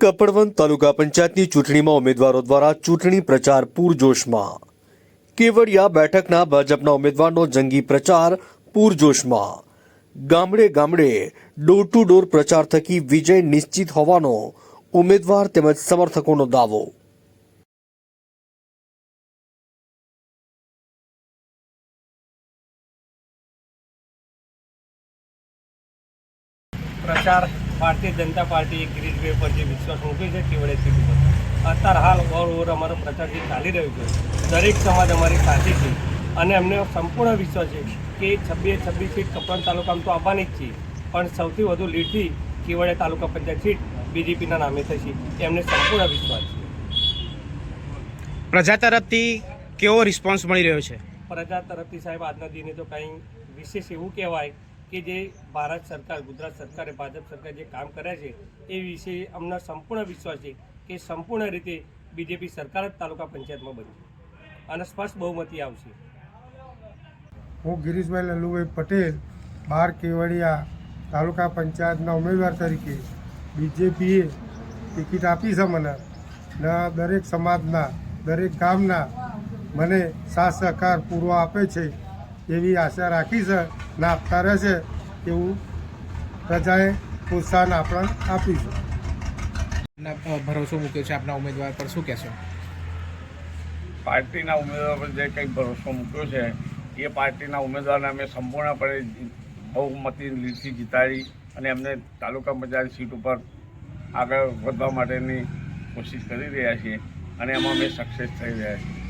કપડવંત તાલુકા પંચાયતની ચૂંટણીમાં ઉમેદવારો દ્વારા ચૂંટણી પ્રચાર પૂરજોશમાં. કેવડિયા બેઠકના ભાજપના ઉમેદવારનો જંગી પ્રચાર પૂરજોશમાં. ગામડે ગામડે ડોર ટુ ડોર પ્રચાર થકી વિજય નિશ્ચિત હોવાનો ઉમેદવાર તેમજ સમર્થકોનો દાવો. પ્રચાર ભારતીય જનતા પાર્ટી ગિરીશભાઈ પર જે વિશ્વાસ મૂક્યો છે કેવડે સીટ ઉપર અત્યારે હાલ ઓલ ઓવર અમારો પ્રચાર જે ચાલી રહ્યો છે દરેક સમાજ અમારી સાથે છે અને અમને સંપૂર્ણ વિશ્વાસ છે કે છવ્વીસ છવ્વીસ સીટ કપરાન તાલુકામાં તો આવવાની જ છે પણ સૌથી વધુ લીડથી કેવડિયા તાલુકા પંચાયત સીટ બીજેપીના નામે થશે એમને સંપૂર્ણ વિશ્વાસ છે. પ્રજા તરફથી કેવો રિસ્પોન્સ મળી રહ્યો છે? પ્રજા તરફથી સાહેબ આજના દિને તો કંઈ વિશેષ એવું કહેવાય કે જે ભારત સરકાર, ગુજરાત સરકારે, ભાજપ સરકાર જે કામ કરે છે, એ વિશે અમને સંપૂર્ણ વિશ્વાસ છે કે સંપૂર્ણ રીતે બીજેપી સરકાર જ તાલુકા પંચાયતમાં બનશે. અને સ્પષ્ટ બહુમતી આવશે. હું ગિરીશભાઈ લલ્લુભાઈ પટેલ, બાર કેવડિયા તાલુકા પંચાયતના ઉમેદવાર તરીકે બીજેપીએ ટિકિટ આપી છે મને. ને દરેક સમાજના, દરેક ગામના મને સાથ સહકાર પૂરો આપે છે એવી આશા રાખી છે. ને આપતા રહેશે એવું પ્રજાએ પ્રોત્સાહન આપણે આપીશું. ભરોસો મૂક્યો છે આપના ઉમેદવાર પર શું કહેશો? પાર્ટીના ઉમેદવાર પર જે કંઈ ભરોસો મૂક્યો છે એ પાર્ટીના ઉમેદવારને અમે સંપૂર્ણપણે બહુમતી લીડથી જીતાડી અને એમને તાલુકા પંચાયત સીટ ઉપર આગળ વધવા માટેની કોશિશ કરી રહ્યા છીએ અને એમાં અમે સક્સેસ થઈ રહ્યા છીએ.